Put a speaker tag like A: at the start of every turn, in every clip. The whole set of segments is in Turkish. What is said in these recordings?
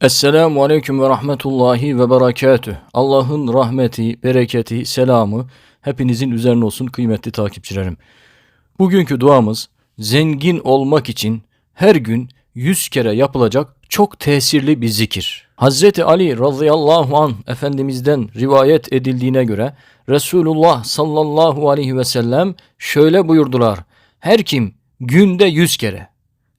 A: Esselamu Aleyküm ve Rahmetullahi ve Berekatüh. Allah'ın rahmeti, bereketi, selamı hepinizin üzerine olsun kıymetli takipçilerim. Bugünkü duamız zengin olmak için her gün yüz kere yapılacak çok tesirli bir zikir. Hazreti Ali radıyallahu an Efendimiz'den rivayet edildiğine göre Resulullah sallallahu aleyhi ve sellem şöyle buyurdular. Her kim günde yüz kere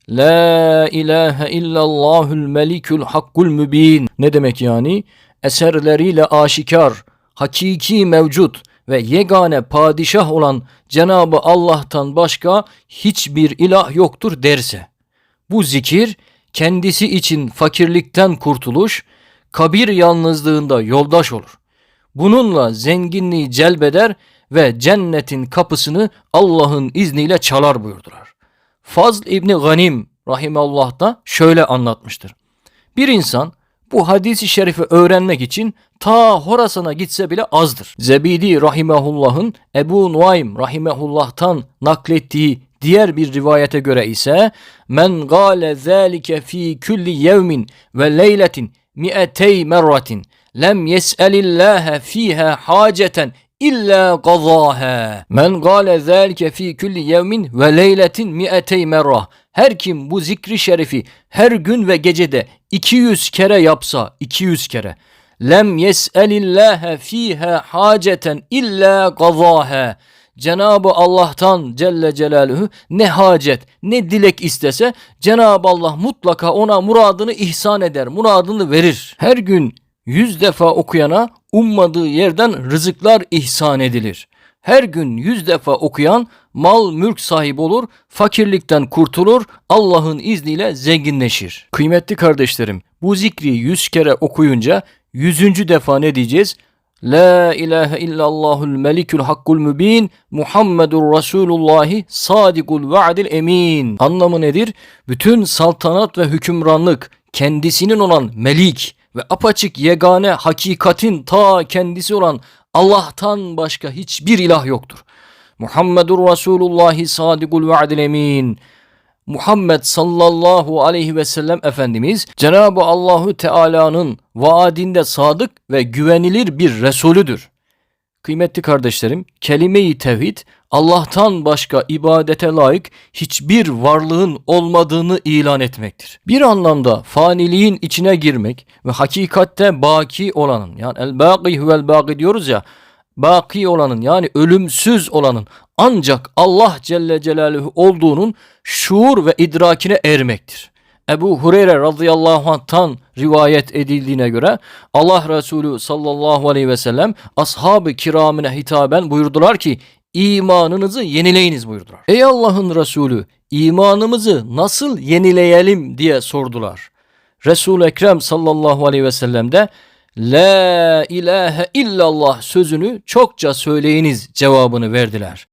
A: La ilahe illallahül melikül hakkul mübin. Ne demek yani? Eserleriyle aşikar, hakiki mevcut ve yegane padişah olan Cenabı Allah'tan başka hiçbir ilah yoktur derse. Bu zikir kendisi için fakirlikten kurtuluş, kabir yalnızlığında yoldaş olur. Bununla zenginliği celbeder ve cennetin kapısını Allah'ın izniyle çalar buyurdular. Fazl İbni Ganim rahimallah da şöyle anlatmıştır. Bir insan bu hadisi şerifi öğrenmek için ta Horasan'a gitse bile azdır. Zebidi rahimahullah'ın Ebu Nuaym rahimahullah'tan naklettiği diğer bir rivayete göre ise men gale zâlike fi kulli yevmin ve leyletin mi'etey merratin lem yes'elillâhe fîhâ haceten illa gazâhe. Men gâle zâlike fî kulli yevmin ve leyletin mi'etey merrah. Her kim bu zikri şerifi her gün ve gecede 200 kere yapsa 200 kere lem yes'elillâhe fîhâ haceten illa gazâhe. Cenabı Allah'tan Celle Celaluhu ne hacet ne dilek istese Cenabı Allah mutlaka ona muradını ihsan eder, muradını verir. Her gün yüz defa okuyana ummadığı yerden rızıklar ihsan edilir. Her gün yüz defa okuyan mal mülk sahibi olur, fakirlikten kurtulur, Allah'ın izniyle zenginleşir. Kıymetli kardeşlerim, bu zikri yüz kere okuyunca yüzüncü defa ne diyeceğiz? La ilahe illallahul melikül hakkul mübin Muhammedur Resulullahi sadikul vaadil emin. Anlamı nedir? Bütün saltanat ve hükümranlık kendisinin olan melik ve apaçık yegane hakikatin ta kendisi olan Allah'tan başka hiçbir ilah yoktur. Muhammedur Resulullahi sadikul vaadil emin. Muhammed sallallahu aleyhi ve sellem Efendimiz Cenab-ı Allahu Teala'nın vaadinde sadık ve güvenilir bir Resulüdür. Kıymetli kardeşlerim, kelime-i tevhid Allah'tan başka ibadete layık hiçbir varlığın olmadığını ilan etmektir. Bir anlamda faniliğin içine girmek ve hakikatte baki olanın yani el-baki huvel baki diyoruz ya baki olanın yani ölümsüz olanın ancak Allah Celle Celaluhu olduğunun şuur ve idrakine ermektir. Ebu Hureyre radıyallahu anh'tan rivayet edildiğine göre Allah Resulü sallallahu aleyhi ve sellem ashab-ı kiramine hitaben buyurdular ki imanınızı yenileyiniz buyurdular. Ey Allah'ın Resulü imanımızı nasıl yenileyelim diye sordular. Resul-i Ekrem sallallahu aleyhi ve sellem de La ilahe illallah sözünü çokça söyleyiniz cevabını verdiler.